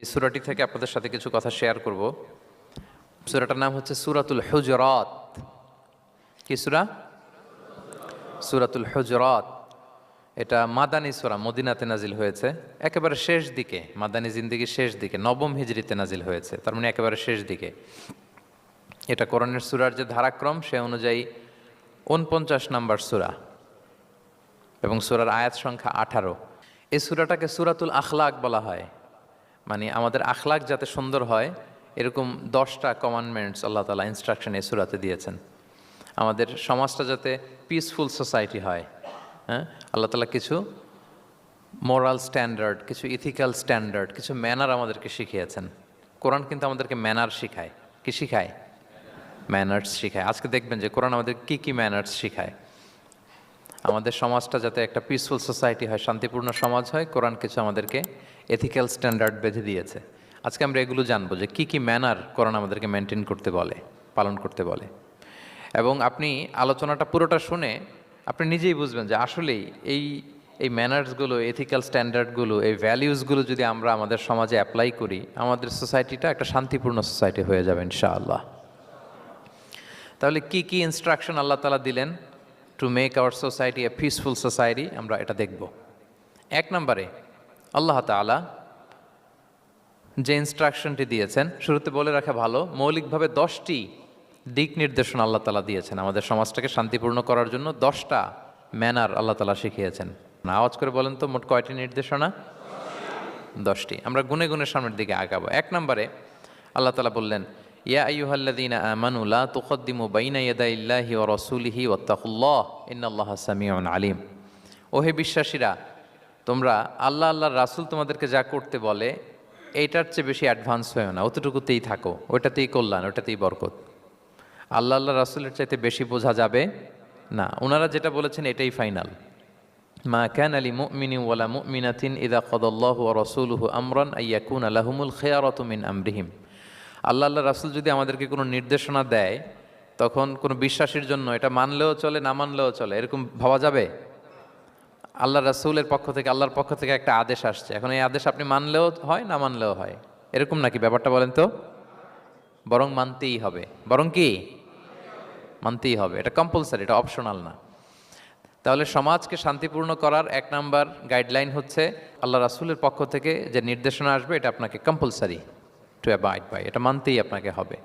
এই সুরাটি থেকে আপনাদের সাথে কিছু কথা শেয়ার করব। সুরাটার নাম হচ্ছে সুরাতুল হুজরাত। কি সুরা? সুরাতুল হুজরাত। এটা মাদানী সুরা, মদিনাতে নাজিল হয়েছে। একেবারে শেষ দিকে, মাদানী জিন্দিগির শেষ দিকে, নবম হিজরিতে নাজিল হয়েছে। তার মানে একেবারে শেষ দিকে। এটা কোরআনের সুরার যে ধারাক্রম, সে অনুযায়ী উনপঞ্চাশ নাম্বার সুরা এবং সুরার আয়াত সংখ্যা আঠারো। এই সুরাটাকে সুরাতুল আখলাক বলা হয়। মানে আমাদের আখলাক যাতে সুন্দর হয়, এরকম দশটা কমান্ডমেন্টস আল্লাহ তালা ইনস্ট্রাকশন এই সুরাতে দিয়েছেন। আমাদের সমাজটা যাতে পিসফুল সোসাইটি হয় হ্যাঁ? আল্লাহ তালা কিছু মোরাল স্ট্যান্ডার্ড কিছু ইথিক্যাল স্ট্যান্ডার্ড কিছু ম্যানার আমাদেরকে শিখিয়েছেন। কোরআন কিন্তু আমাদেরকে ম্যানার শিখায়। কি শিখায়? ম্যানার্স শিখায়। আজকে দেখবেন যে কোরআন আমাদের কি কি ম্যানার্স শিখায়। আমাদের সমাজটা যাতে একটা পিসফুল সোসাইটি হয়, শান্তিপূর্ণ সমাজ হয়, কোরআন কিছু আমাদেরকে এথিক্যাল স্ট্যান্ডার্ড বেঁধে দিয়েছে। আজকে আমরা এগুলো জানব যে কি কি ম্যানার কোরআন আমাদেরকে মেনটেন করতে বলে, পালন করতে বলে। এবং আপনি আলোচনাটা পুরোটা শুনে আপনি নিজেই বুঝবেন যে আসলেই এই এই ম্যানার্সগুলো এথিক্যাল স্ট্যান্ডার্ডগুলো এই ভ্যালিউসগুলো যদি আমরা আমাদের সমাজে অ্যাপ্লাই করি, আমাদের সোসাইটিটা একটা শান্তিপূর্ণ সোসাইটি হয়ে যাবে ইনশাআল্লাহ। তাহলে কি কি ইনস্ট্রাকশন আল্লাহ তালা দিলেন to make our society a peaceful society আমরা এটা দেখব। এক নম্বরে আল্লাহ তালা যে ইনস্ট্রাকশনটি দিয়েছেন, শুরুতে বলে রাখা ভালো, মৌলিকভাবে দশটি দিক নির্দেশনা আল্লাহ তালা দিয়েছেন। আমাদের সমাজটাকে শান্তিপূর্ণ করার জন্য দশটা ম্যানার আল্লাহ তালা শিখিয়েছেন। আওয়াজ করে বলেন তো, মোট কয়টি নির্দেশনা? দশটি। আমরা গুনে গুনে সামনের দিকে আগাবো। এক নম্বরে আল্লাহ তালা বললেন, ইয়া আইয়ুহাল্লাযীনা আমানু লা তুকদ্দিমু বাইনা ইয়াদাইল্লাহি ওয়া রাসূলিহি ওয়াত্তাকুল্লাহ, ইন্নাল্লাহা সামিউন আলিম। ওহে বিশ্বাসীরা তোমরা আল্লাহ আল্লাহর রাসূল তোমাদেরকে যা করতে বলে, এইটার চেয়ে বেশি অ্যাডভান্স হয়েও না। অতটুকুতেই থাকো। ওইটাতেই কল্যাণ ওইটাতেই বরকত। আল্লাহ আল্লাহ রাসূলের চাইতে বেশি বোঝা যাবে না। ওনারা যেটা বলেছেন, এটাই ফাইনাল মা ক্যান আলী মুমিনি ওয়ালা মুমিনাতিন ইদা কদল্লাহ রসুলহু আমরান আইয়াকুন আলাহুমুল খেয়ারত মিন আমরিহিম। আল্লাহ আল্লাহ রাসুল যদি আমাদেরকে কোনো নির্দেশনা দেয়, তখন কোনো বিশ্বাসীর জন্য এটা মানলেও চলে, না মানলেও চলে, এরকম ভাবা যাবে? আল্লাহ রাসুলের পক্ষ থেকে, আল্লাহর পক্ষ থেকে একটা আদেশ আসছে। এখন এই আদেশ আপনি মানলেও হয়, না মানলেও হয়? এরকম নাকি ব্যাপারটা বলেন তো? বরং মানতেই হবে। বরং কি? মানতেই হবে। এটা কম্পালসারি এটা অপশনাল না। তাহলে সমাজকে শান্তিপূর্ণ করার এক নাম্বার গাইডলাইন হচ্ছে আল্লাহ রাসুলের পক্ষ থেকে যে নির্দেশনা আসবে, এটা আপনাকে কম্পালসারি টু অ্যাবাইড বাই এটা মানতেই আপনাকে হবে।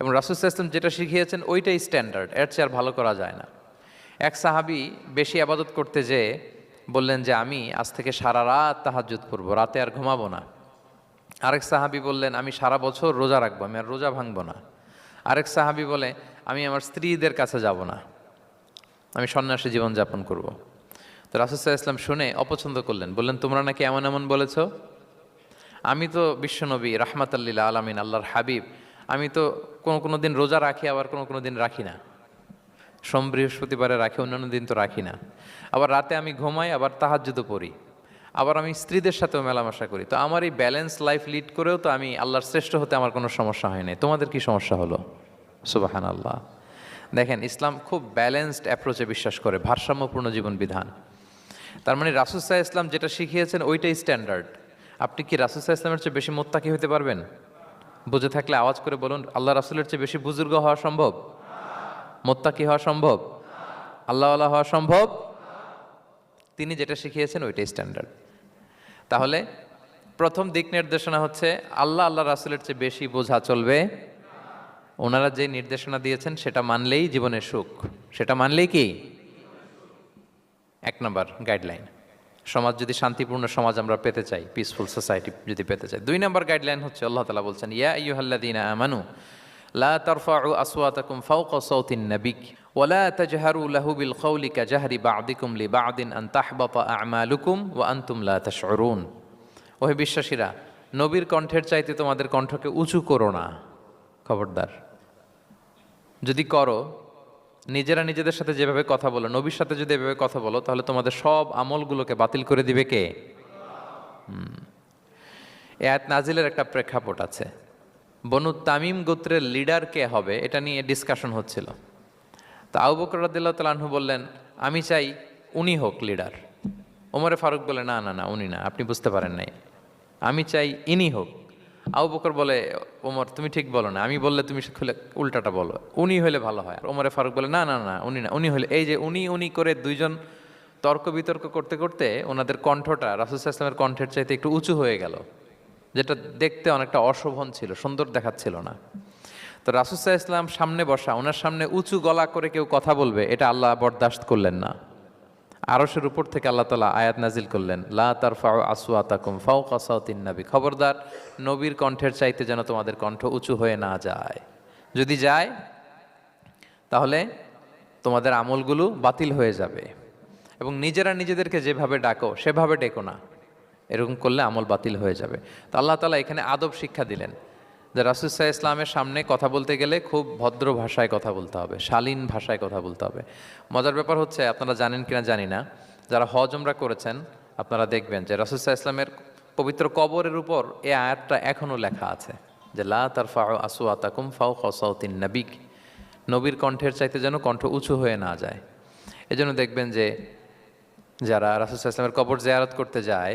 এবং রাসুল ইসলাম যেটা শিখিয়েছেন, ওইটাই স্ট্যান্ডার্ড এর চেয়ে আর ভালো করা যায় না। এক সাহাবি বেশি আবাদত করতে যেয়ে বললেন যে, আমি আজ থেকে সারা রাত তাহাজুদ করব, রাতে আর ঘুমাবো না। আরেক সাহাবি বললেন, আমি সারা বছর রোজা রাখব, আমি আর রোজা ভাঙবো না। আরেক সাহাবি বলে, আমি আমার স্ত্রীদের কাছে যাব না, আমি সন্ন্যাসী জীবনযাপন করব। তো রাসুসাহ ইসলাম শুনে অপছন্দ করলেন, বললেন, তোমরা নাকি এমন এমন বলেছ? আমি তো বিশ্বনবী রাহমাতাল্লিল্লা আলমিন, আল্লাহর হাবিব, আমি তো কোনো কোনো দিন রোজা রাখি, আবার কোনো কোনো দিন রাখি না। সোম বৃহস্পতিবারে রাখি, অন্যান্য দিন তো রাখি না। আবার রাতে আমি ঘুমাই, আবার তাহাজ্জুদও পড়ি। আবার আমি স্ত্রীদের সাথেও মেলামেশা করি। তো আমার এই ব্যালেন্স লাইফ লিড করেও তো আমি আল্লাহর শ্রেষ্ঠ হতে আমার কোনো সমস্যা হয় নাই। তোমাদের কি সমস্যা হলো? সুবাহান আল্লাহ দেখেন, ইসলাম খুব ব্যালেন্সড অ্যাপ্রোচে বিশ্বাস করে, ভারসাম্যপূর্ণ জীবন বিধান। তার মানে রাসুসাহ ইসলাম যেটা শিখিয়েছেন, ওইটাই স্ট্যান্ডার্ড। আপনি কি রাসুসাহ ইসলামের চেয়ে বেশি মোত্তাকি হতে পারবেন? বুঝে থাকলে আওয়াজ করে বলুন, আল্লাহ রাসুলের চেয়ে বেশি বুজুর্গ হওয়া সম্ভব? মোত্তাকি হওয়া সম্ভব? আল্লাহ আল্লাহ হওয়া সম্ভব? তিনি যেটা শিখিয়েছেন ওইটাই স্ট্যান্ডার্ড তাহলে প্রথম দিক নির্দেশনা হচ্ছে, আল্লাহ আল্লাহ রাসুলের চেয়ে বেশি বোঝা চলবে। ওনারা যে নির্দেশনা দিয়েছেন সেটা মানলেই জীবনের সুখ। সেটা মানলেই কি? এক নম্বর গাইডলাইন সমাজ যদি শান্তিপূর্ণ সমাজ আমরা পেতে চাই পিসফুল সোসাইটি যদি পেতে চাই। দুই নম্বর গাইডলাইন হচ্ছে, আল্লাহ তালা বলছেন, ইয়া ইয়ুহাল্লাদিনা আমানু লা তারফাউ আসওয়াতাকুম ফাওকা সাওতিন নাবিক ওয়ালা তাজহারু লাহু বিল কওলি কাজাহরি বা'দিকুম লিবা'দিন আন তাহবাতা আ'মালুকুম ওয়া আনতুম লা তাশউরুন। ওহে বিশ্বাসীরা, নবীর কণ্ঠের চাইতে তোমাদের কণ্ঠকে উঁচু করো না, খবরদার। যদি করো, নিজেরা নিজেদের সাথে যেভাবে কথা বলো, নবীর সাথে যদি এভাবে কথা বলো, তাহলে তোমাদের সব আমলগুলোকে বাতিল করে দিবে কে? এত নাজিলের একটা প্রেক্ষাপট আছে। বনু তামিম গোত্রের লিডার কে হবে, এটা নিয়ে ডিসকাশন হচ্ছিল। তা আবু বকর রাদিল্লাহ তালাহু বললেন, আমি চাই উনি হোক লিডার ওমরে ফারুক বলে, না না না, উনি না, আপনি বুঝতে পারেন নাই। আমি চাই ইনি হোক। আবু বকর বলে, ওমর, তুমি ঠিক বলো না, আমি বললে তুমি খুলে উল্টাটা বলো, উনি হলে ভালো হয়। ওমরে ফারুক বলে, না না না, উনি না, উনি হলে এই যে উনি উনি করে দুইজন তর্ক বিতর্ক করতে করতে ওনাদের কণ্ঠটা রাসুসাহ ইসলামের কণ্ঠের চাইতে একটু উঁচু হয়ে গেল। যেটা দেখতে অনেকটা অশোভন ছিল, সুন্দর দেখাচ্ছিল না। তো রাসুসাহ ইসলাম সামনে বসা, ওনার সামনে উঁচু গলা করে কেউ কথা বলবে, এটা আল্লাহ বরদাস্ত করলেন না। আরশের উপর থেকে আল্লাহ তালা আয়াত নাজিল করলেন, লা তার ফাও আসু আতাকুম ফাও কাসাউতিন নাবি। খবরদার, নবীর কণ্ঠের চাইতে যেন তোমাদের কণ্ঠ উঁচু হয়ে না যায়। যদি যায়, তাহলে তোমাদের আমলগুলো বাতিল হয়ে যাবে। এবং নিজেরা নিজেদেরকে যেভাবে ডাকো, সেভাবে ডেকো না। এরকম করলে আমল বাতিল হয়ে যাবে। তো আল্লাহ তালা এখানে আদব শিক্ষা দিলেন যে রাসুসাহ ইসলামের সামনে কথা বলতে গেলে খুব ভদ্র ভাষায় কথা বলতে হবে, শালীন ভাষায় কথা বলতে হবে। মজার ব্যাপার হচ্ছে, আপনারা জানেন কিনা জানি না, যারা হজ আমরা করেছেন, আপনারা দেখবেন যে রাসুসাহ ইসলামের পবিত্র কবরের উপর এ আয়াতটা এখনও লেখা আছে যে, লা তার ফাও আসু আতাকুম ফাও খসাউতিন নাবিক। নবীর কণ্ঠের চাইতে যেন কণ্ঠ উঁচু হয়ে না যায়। এজন্য দেখবেন যে, যারা রাসুসাহ ইসলামের কবর জিয়ারত করতে যায়